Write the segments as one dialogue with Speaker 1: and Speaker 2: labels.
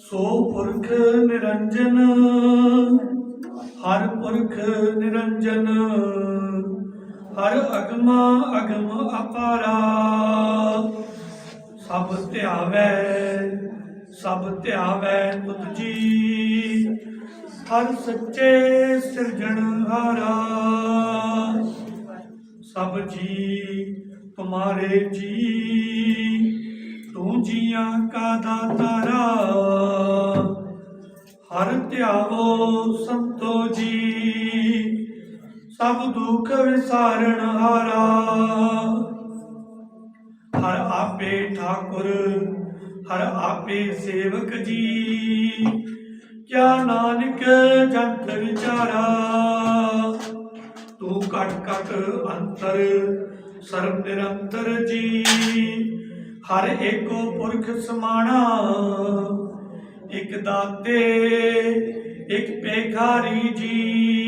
Speaker 1: ਸੋ ਪੁਰਖ ਨਿਰੰਜਨ, ਹਰ ਪੁਰਖ ਨਿਰੰਜਨ, ਹਰ ਅਗਮਾ ਅਗਮ ਅਪਾਰਾ। ਸਭ ਧਿਆਵੈ ਸਭ ਧਿਆਵੈ ਤੁਧ ਜੀ, ਹਰ ਸੱਚੇ ਸਿਰਜਣਹਾਰਾ ਸਭ ਜੀ ਤੁਮਾਰੇ ਜੀ, ਤੂੰ ਜੀਆਂ ਕਾ ਦਾਤਾਰਾ ਸਭ ਦੁੱਖ ਵਿਸਾਰਨ ਹਾਰਾ। ਹਰ ਆਪੇ ਠਾਕੁਰ, ਹਰ ਆਪੇ ਸੇਵਕ ਜੀ। ਕਿਆ ਨਾਨਕ ਜੰਤ ਵਿਚਾਰਾ, ਤੂੰ ਘਟ ਘਟ ਅੰਤਰ, ਸਰਬ ਨਿਰੰਤਰ ਜੀ। ਹਰ ਏਕੋ ਪੁਰਖ ਸਮਾਣਾ, ਇਕ ਦਾਤੇ, ਇਕ ਪੇਖਾਰੀ ਜੀ।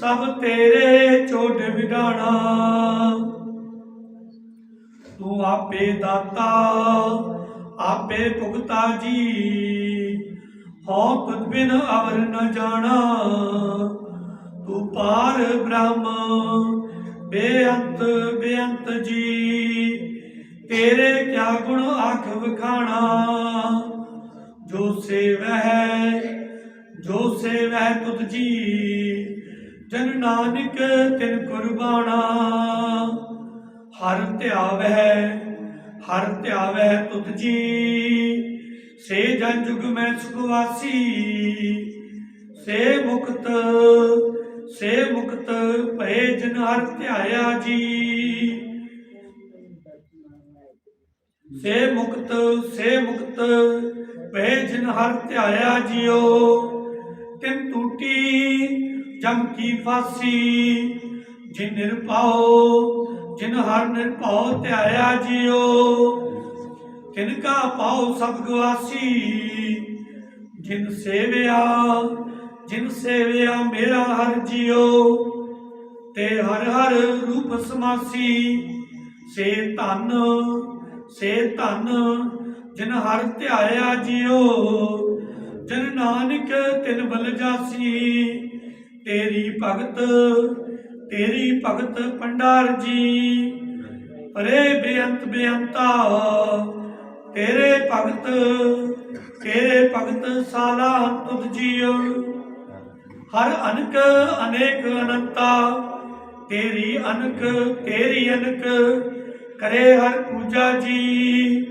Speaker 1: ਸਭ ਤੇਰੇ ਚੋਟ ਵਿਡਾਣਾ। ਤੂੰ ਆਪੇ ਦਾਤਾ, ਆਪੇ ਭੁਗਤਾ ਜੀ। ਹਉ ਤੁਧ ਬਿਨ ਅਵਰ ਨ ਜਾਣਾ। ਤੂੰ ਪਾਰ ਬ੍ਰਹਮ, ਬੇਅੰਤ ਬੇਅੰਤ ਜੀ। ਤੇਰੇ ਕਿਆ ਗੁਣ ਆਖ ਵਖਾਣਾ। ਜੋ ਸੇਵਹਿ ਜੋ ਸੇਵਹਿ ਤੁਧ ਜੀ। ਜਨ ਨਾਨਕ ਤਿਨ ਕੁਰਬਾਨਾ ਹਰ ਧਿਆਵੈ ਹਰ ਧਿਆਵੈ ਤੁਧ ਜੀ। ਸੇ ਜਨ ਜੁਗ ਮੈਂ ਸੁਖਵਾਸੀ ਸੇ ਮੁਕਤ ਸੇ ਮੁਕਤ ਭਏ ਜਨ ਹਰ ਧਿਆਇਆ ਜੀ। ਸੇ ਮੁਕਤ ਸੇ ਮੁਕਤ ਭਏ ਜਨ ਹਰ ਧਿਆਇਆ ਜੀਓ। ਤਿਨ ਟੂਟੀ ਜਮ ਕੀ ਫਾਸੀ, ਜਿਨ ਨਿਰਭਉ, ਜਿਨ ਹਰ ਨਿਰਭਉ ਧਿਆਇਆ ਜਿਉ ਤਿਨ ਕਾ ਪਾਉ ਸਭ ਗਵਾਸੀ, ਜਿਨ ਸੇਵਿਆ ਜਿਨ ਸੇਵਿਆ ਮੇਰਾ ਹਰ ਜਿਉ ਤੇ ਹਰ ਹਰ ਰੂਪ ਸਮਾਸੀ, ਸੇ ਧਨ ਸੇ ਧਨ, ਜਿਨ ਹਰ ਧਿਆਇਆ ਜਿਉ ਜਿਨ ਨਾਨਕ ਤਿਨ ਬਲ ਜਾਸੀ ਤੇਰੀ ਭਗਤ ਤੇਰੀ ਭਗਤ ਪੰਡਾਰ ਜੀ। ਪਰੇ ਬੇਅੰਤ ਬੇਅੰਤਾ, ਤੇਰੇ ਭਗਤ ਤੇਰੇ ਭਗਤ ਸਾਲਾ ਤੁਧ ਜੀਉ ਹਰ ਅਨਕ ਅਨੇਕ ਅਨੰਤਾ, ਤੇਰੀ ਅਨਕ ਤੇਰੀ ਅਨਕ, ਕਰੇ ਹਰ ਪੂਜਾ ਜੀ।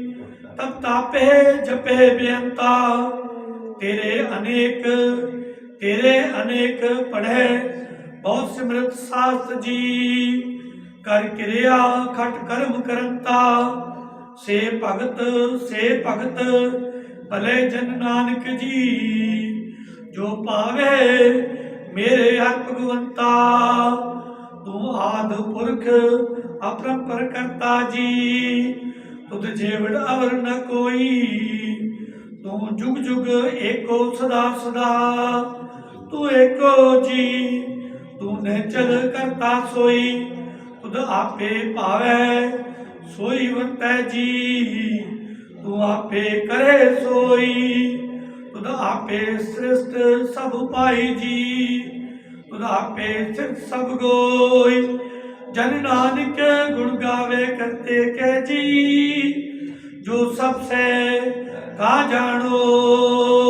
Speaker 1: ਤਪ ਤਾਪੇ, ਜਪੇ ਬੇਅੰਤਾ, ਤੇਰੇ ਅਨੇਕ ਤੇਰੇ ਅਨੇਕ ਪੜ੍ਹੇ, ਬਹੁਤ ਸਿਮਰਤ ਸਾਸਤ ਜੀ। ਕਰ ਕਿਰਿਆ ਖਟ ਕਰਮ ਕਰੰਤਾ, ਸੇ ਭਗਤ ਸੇ ਭਗਤ, ਭਲੇ ਜਨ ਨਾਨਕ ਜੀ। ਜੋ ਪਾਵੇ ਮੇਰੇ ਹਰ ਭਗਵੰਤਾ, ਤੂੰ ਆਦ ਪੁਰਖ ਅਪਰੰਪਰ ਕਰਤਾ ਜੀ। ਤੁਧ ਜੇਵੜ ਅਵਰ ਨ ਕੋਈ ਤੂੰ ਜੁਗ ਜੁਗ ਏਕੋ ਸਦਾ ਸਦਾ, ਤੂੰ ਏਕੋ ਜੀ ਤੂੰ ਨੇ ਚਲ ਕਰਤਾ ਸੋਈ, ਖੁਦ ਆਪੇ ਭਾਵੈ ਸੋਈ ਵਰਤੈ ਜੀ, ਤੂੰ ਆਪੇ ਕਰੇ ਸੋਈ ਤੁਧ ਆਪੇ ਸ੍ਰਿਸ਼ਟ ਸਭ ਪਾਈ ਜੀ ਤੁਧ ਆਪੇ ਸਿਰ ਸਭ ਗੋਈ, ਜਨ ਨਾਨਕ ਗੁਣ ਗਾਵੇ ਕਰਤੇ ਕਹਿ ਜੀ, ਜੋ ਸਭ ਸੇ કા જાણો?